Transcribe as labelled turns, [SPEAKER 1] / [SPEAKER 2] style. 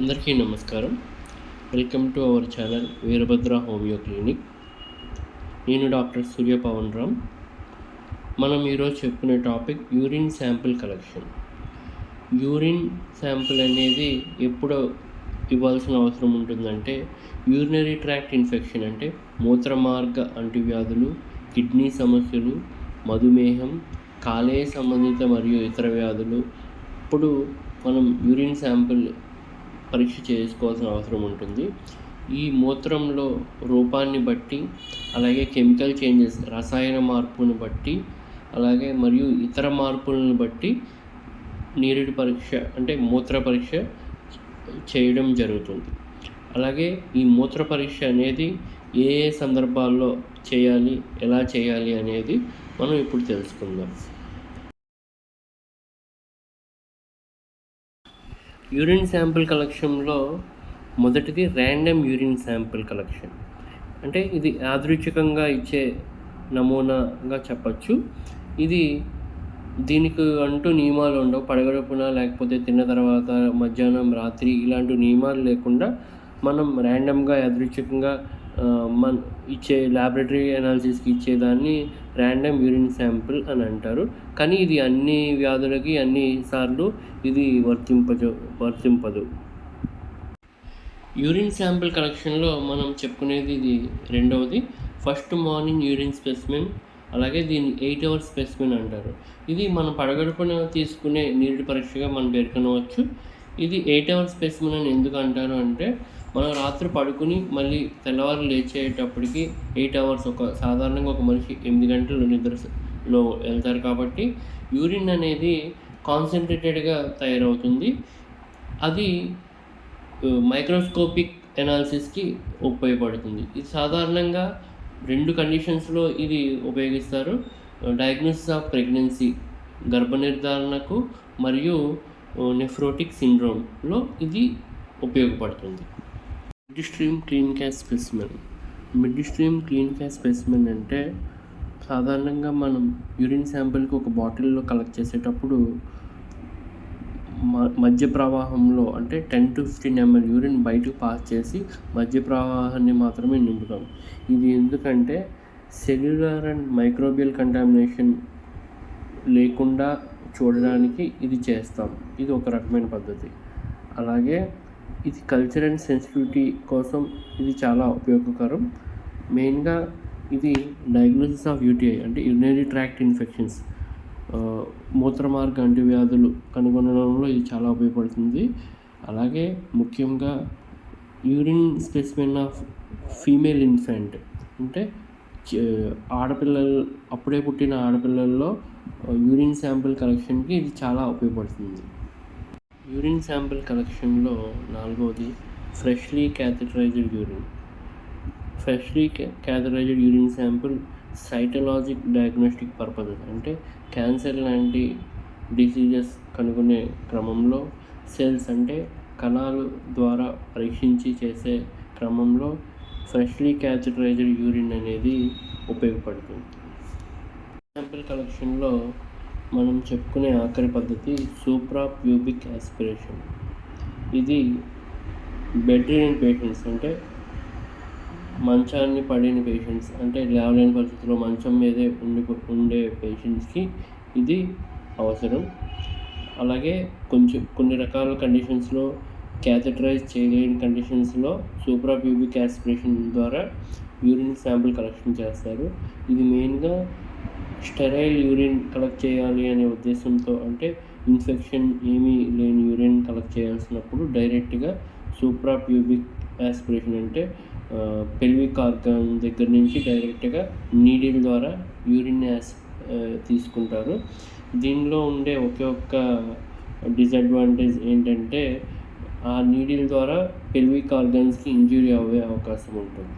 [SPEAKER 1] అందరికీ నమస్కారం. Welcome to our channel Veerabhadra homeo clinic. నేను డాక్టర్ సూర్య పవన్ రామ్. మనం ఈరోజు చెప్పుకునే topic urine sample collection. Urine sample అనేది ఎప్పుడు ఇవ్వాల్సిన అవసరం ఉంటుందంటే యూరినరీ ట్రాక్ట్ ఇన్ఫెక్షన్ అంటే మూత్రమార్గ అంటువ్యాధులు కిడ్నీ సమస్యలు మధుమేహం కాలేయ సంబంధిత మరియు ఇతర వ్యాధులు. ఇప్పుడు మనం యూరిన్ శాంపిల్ పరీక్ష చేసుకోవాల్సిన అవసరం ఉంటుంది. ఈ మూత్రంలో రూపాన్ని బట్టి అలాగే కెమికల్ చేంజెస్ రసాయన మార్పును బట్టి అలాగే మరియు ఇతర మార్పులను బట్టి నీరుడి పరీక్ష అంటే మూత్ర పరీక్ష చేయడం జరుగుతుంది. అలాగే ఈ మూత్ర పరీక్ష అనేది ఏ ఏ సందర్భాల్లో చేయాలి ఎలా చేయాలి అనేది మనం ఇప్పుడు తెలుసుకుందాం. యూరిన్ శాంపిల్ కలెక్షన్లో మొదటిది ర్యాండమ్ యూరిన్ శాంపిల్ కలెక్షన్. అంటే ఇది యాదృచ్ఛికంగా ఇచ్చే నమూనాగా చెప్పచ్చు. ఇది దీనికి అంటూ నియమాలు ఉండవు. పడగడుపున లేకపోతే తిన్న తర్వాత మధ్యాహ్నం రాత్రి ఇలాంటి నియమాలు లేకుండా మనం ర్యాండమ్గా యాదృచ్ఛికంగా మన ఇచ్చే ల్యాబొరేటరీ అనాలిసిస్కి ఇచ్చేదాన్ని ర్యాండమ్ యూరిన్ శాంపిల్ అని అంటారు. కానీ ఇది అన్ని వ్యాధులకి అన్ని సార్లు ఇది వర్తింపజ వర్తింపదు. యూరిన్ శాంపిల్ కలెక్షన్లో మనం చెప్పుకునేది ఇది రెండవది. ఫస్ట్ మార్నింగ్ యూరిన్ స్పెసిమెన్ అలాగే దీన్ని ఎయిట్ అవర్స్ స్పెసిమెన్ అంటారు. ఇది మనం పడగడుపున తీసుకునే నీటి పరీక్షగా మనం పేర్కొనవచ్చు. ఇది ఎయిట్ అవర్స్ స్పెసిమెన్ అని ఎందుకు అంటారు అంటే మనం రాత్రి పడుకుని మళ్ళీ తెల్లవారు లేచేటప్పటికి ఎయిట్ అవర్స్ ఒక సాధారణంగా ఒక మనిషి ఎనిమిది గంటలు నిద్రలో వెళ్తారు కాబట్టి యూరిన్ అనేది కాన్సన్ట్రేటెడ్గా తయారవుతుంది. అది మైక్రోస్కోపిక్ ఎనాలిసిస్కి ఉపయోగపడుతుంది. ఇది సాధారణంగా రెండు కండిషన్స్లో ఇది ఉపయోగిస్తారు. డయాగ్నోసిస్ ఆఫ్ ప్రెగ్నెన్సీ గర్భ నిర్ధారణకు మరియు నెఫ్రోటిక్ సిండ్రోమ్లో ఇది ఉపయోగపడుతుంది. Mid stream clean catch specimen. Mid stream clean catch specimen అంటే సాధారణంగా మనం యూరిన్ శాంపిల్కి ఒక బాటిల్లో కలెక్ట్ చేసేటప్పుడు మధ్య ప్రవాహంలో అంటే ten to fifteen ML urine బయటకు పాస్ చేసి మధ్య ప్రవాహాన్ని మాత్రమే నింపుతాం. ఇది ఎందుకంటే సెల్యులర్ అండ్ మైక్రోబియల్ కంటామినేషన్ లేకుండా చూడడానికి ఇది చేస్తాం. ఇది ఒక రకమైన పద్ధతి. అలాగే ఇది కల్చర్ అండ్ సెన్సిటివిటీ కోసం ఇది చాలా ఉపయోగకరం. మెయిన్గా ఇది డయాగ్నోసిస్ ఆఫ్ యూటీఐ అంటే యూరినరీ ట్రాక్ట్ ఇన్ఫెక్షన్స్ మూత్రమార్గ అంటువ్యాధులు కనుగొనడంలో ఇది చాలా ఉపయోగపడుతుంది. అలాగే ముఖ్యంగా urine specimen of female infant అంటే ఆడపిల్లలు అప్పుడే పుట్టిన ఆడపిల్లల్లో యూరిన్ శాంపిల్ కలెక్షన్కి ఇది చాలా ఉపయోగపడుతుంది. యూరిన్ శాంపిల్ కలెక్షన్లో నాలుగవది freshly catheterized urine. Freshly catheterized urine sample cytologic diagnostic purpose అంటే క్యాన్సర్ లాంటి డిసీజెస్ కనుగొనే క్రమంలో సెల్స్ అంటే కణాలు ద్వారా పరీక్షించి చేసే క్రమంలో ఫ్రెష్లీ క్యాథటరైజ్డ్ యూరిన్ అనేది ఉపయోగపడుతుంది. శాంపిల్ కలెక్షన్లో మనం చెప్పుకునే ఆఖరి పద్ధతి సూప్రా ప్యూబిక్ యాస్పిరేషన్ ఇది బెడ్ పేషెంట్స్ అంటే మంచాన్ని పడిన పేషెంట్స్ అంటే లేవలేని పరిస్థితుల్లో మంచం మీదే ఉండి ఉండే పేషెంట్స్కి ఇది అవసరం. అలాగే కొంచెం కొన్ని రకాల కండిషన్స్లో క్యాథటరైజ్ చేయలేని కండిషన్స్లో సూప్రా ప్యూబిక్ యాస్పిరేషన్ ద్వారా యూరిన్ శాంపుల్ కలెక్షన్ చేస్తారు. ఇది మెయిన్గా స్టెరైల్ యూరిన్ కలెక్ట్ చేయాలి అనే ఉద్దేశంతో అంటే ఇన్ఫెక్షన్ ఏమీ లేని యూరిన్ కలెక్ట్ చేయాల్సినప్పుడు డైరెక్ట్గా సూప్రా ప్యూబిక్ యాస్పిరేషన్ అంటే పెల్విక్ ఆర్గాన్ దగ్గర నుంచి డైరెక్ట్గా నీడిల్ ద్వారా యూరిన్ యాస్ తీసుకుంటారు. దీనిలో ఉండే ఒకే ఒక్క డిసడ్వాంటేజ్ ఏంటంటే ఆ నీడిల్ ద్వారా పెల్విక్ ఆర్గాన్స్కి ఇంజురీ అవ్వే అవకాశం ఉంటుంది.